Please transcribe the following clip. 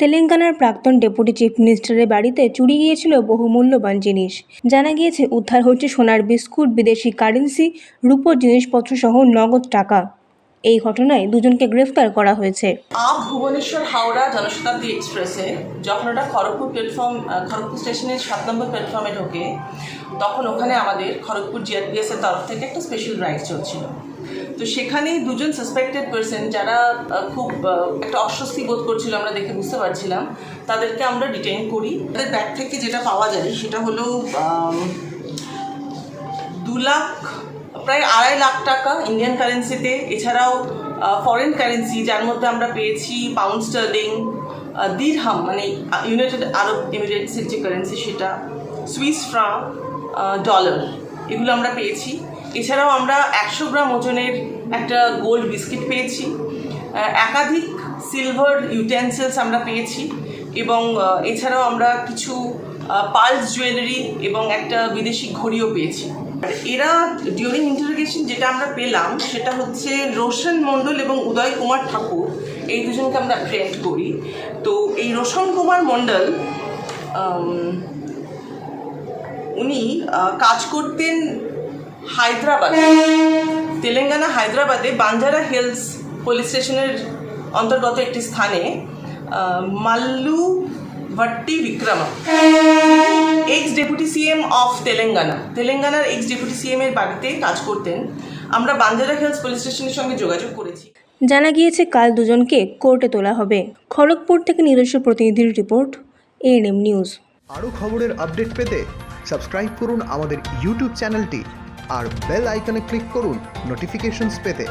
তেলেঙ্গানার প্রাক্তন deputy chief মিনিস্টারের বাড়িতে চুরি গিয়েছিল বহু মূল্যবান জিনিস। জানা গিয়েছে, উদ্ধার হচ্ছে সোনার বিস্কুট, বিদেশি কারেন্সি, রূপোর জিনিসপত্র সহ নগদ টাকা। এই ঘটনায় দুজনকে গ্রেফতার করা হয়েছে। আপ ভুবনেশ্বর হাওড়া জনশতাব্দী এক্সপ্রেসে যখন ওটা খড়গপুর প্ল্যাটফর্ম খড়গপুর স্টেশনের সাত নম্বর প্ল্যাটফর্মে ঢোকে, তখন ওখানে আমাদের খড়গপুর জিআরপিএস এর তরফ থেকে একটা স্পেশাল রাইড চলছিল। তো সেখানে দুজন সাসপেক্টেড পার্সন যারা খুব একটা অস্বস্তি বোধ করছিল আমরা দেখে বুঝতে পারছিলাম, তাদেরকে আমরা ডিটেইন করি। তাদের ব্যাগ থেকে যেটা পাওয়া যায় সেটা হলো দু লাখ প্রায় আড়াই লাখ টাকা ইন্ডিয়ান কারেন্সিতে এছাড়াও ফরেন কারেন্সি যার মধ্যে আমরা পেয়েছি পাউন্ড স্টার্লিং দিরহাম মানে ইউনাইটেড আরব এমিরেটসের যে কারেন্সি সেটা সুইস ফ্রাঁ ডলার এগুলো আমরা পেয়েছি। এছাড়াও আমরা একশো গ্রাম ওজনের একটা গোল্ড বিস্কিট পেয়েছি। একাধিক সিলভার ইউটেন্সিলস আমরা পেয়েছি। এবং এছাড়াও আমরা কিছু পালস জুয়েলারি এবং একটা বিদেশি ঘড়িও পেয়েছি। এরা ডিউরিং ইন্টারোগেশন যেটা আমরা পেলাম, সেটা হচ্ছে রোশন মণ্ডল এবং উদয় কুমার ঠাকুর। এই দুজনকে আমরা ফ্রেন্ড করি। তো এই রোশন কুমার মণ্ডল উনি কাজ করতেন হায়দ্রাবাদে। তেলেঙ্গানা, হায়দ্রাবাদে বাঞ্জারা হিলস পুলিশ স্টেশনের অন্তর্গত একটি স্থানে। Mallu Bhatti Wickrama ex deputy CM of Telangana তেলেঙ্গানার এক্স ডেপুটি সিএম এর বাড়িতে কাজ করতেন আমরা বাঞ্জারা হিলস পুলিশ স্টেশনের সঙ্গে যোগাযোগ করেছি। জানা গিয়েছে কাল দুজনকে কোর্টে তোলা হবে। খড়গপুর থেকে নিজস্ব প্রতিনিধির রিপোর্ট এএনএম নিউজ আরও খবরের আপডেট পেতে সাবস্ক্রাইব করুন আমাদের ইউটিউব চ্যানেলটি আর বেল আইকনে ক্লিক করুন নোটিফিকেশনস পেতে।